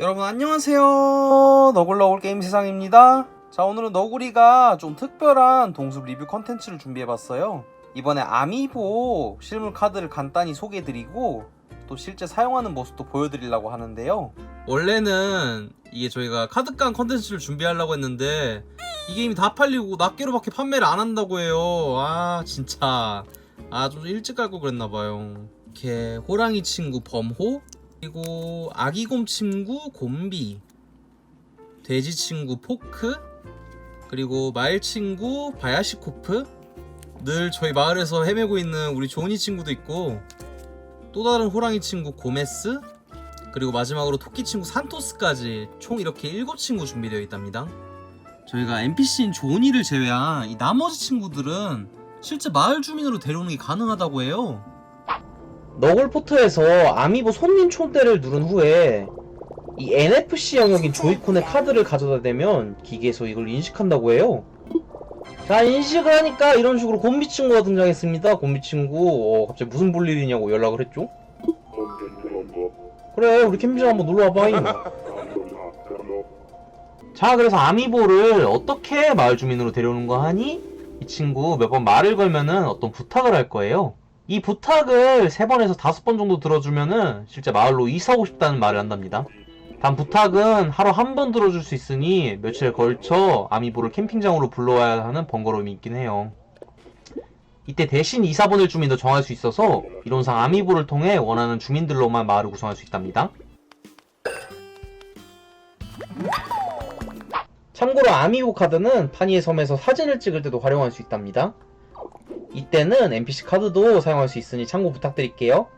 여러분 안녕하세요. 너굴너굴 게임 세상입니다. 자 오늘은 너구리가 좀 특별한 동숲 리뷰 컨텐츠를 준비해봤어요. 이번에 아미보 실물 카드를 간단히 소개해드리고 또 실제 사용하는 모습도 보여드리려고 하는데요. 원래는 이게 저희가 카드깡 컨텐츠를 준비하려고 했는데 이 게임이 다 팔리고 낱개로밖에 판매를 안 한다고 해요. 아 진짜. 아 좀 일찍 갈걸 그랬나봐요. 이렇게 호랑이 친구 범호 그리고 아기곰 친구 곰비 돼지 친구 포크 그리고 말 친구 바야시코프. 늘 저희 마을에서 헤매고 있는 우리 조니 친구도 있고 또 다른 호랑이 친구 고메스 그리고 마지막으로 토끼 친구 산토스까지 총 이렇게 7친구 준비되어 있답니다. 저희가 NPC인 조니를 제외한 이 나머지 친구들은 실제 마을 주민으로 데려오는 게 가능하다고 해요 너굴포트에서 아미보 손님 총대를 누른 후에 이 NFC 영역인 조이콘의 카드를 가져다 대면 기계에서 이걸 인식한다고 해요. 자 인식을 하니까 이런 식으로 곰비 친구가 등장했습니다. 곰비 친구 어, 갑자기 무슨 볼일이냐고 연락을 했죠. 그래 우리 캠핑장 한번 놀러 와봐잉. 자 그래서 아미보를 어떻게 마을 주민으로 데려오는가 하니 이 친구 몇 번 말을 걸면은 어떤 부탁을 할 거예요. 이 부탁을 세 번에서 다섯 번 정도 들어주면은 실제 마을로 이사하고 싶다는 말을 한답니다. 단 부탁은 하루 한 번 들어줄 수 있으니 며칠에 걸쳐 아미보를 캠핑장으로 불러와야 하는 번거로움이 있긴 해요. 이때 대신 이사 보낼 주민도 정할 수 있어서 이론상 아미보를 통해 원하는 주민들로만 마을을 구성할 수 있답니다. 참고로 아미보 카드는 파니의 섬에서 사진을 찍을 때도 활용할 수 있답니다. 이때는 NPC 카드도 사용할 수 있으니 참고 부탁드릴게요.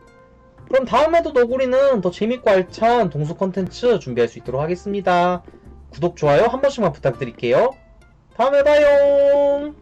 그럼 다음에도 너구리는 더 재밌고 알찬 동수 컨텐츠 준비할 수 있도록 하겠습니다. 구독, 좋아요 한 번씩만 부탁드릴게요. 다음에 봐요.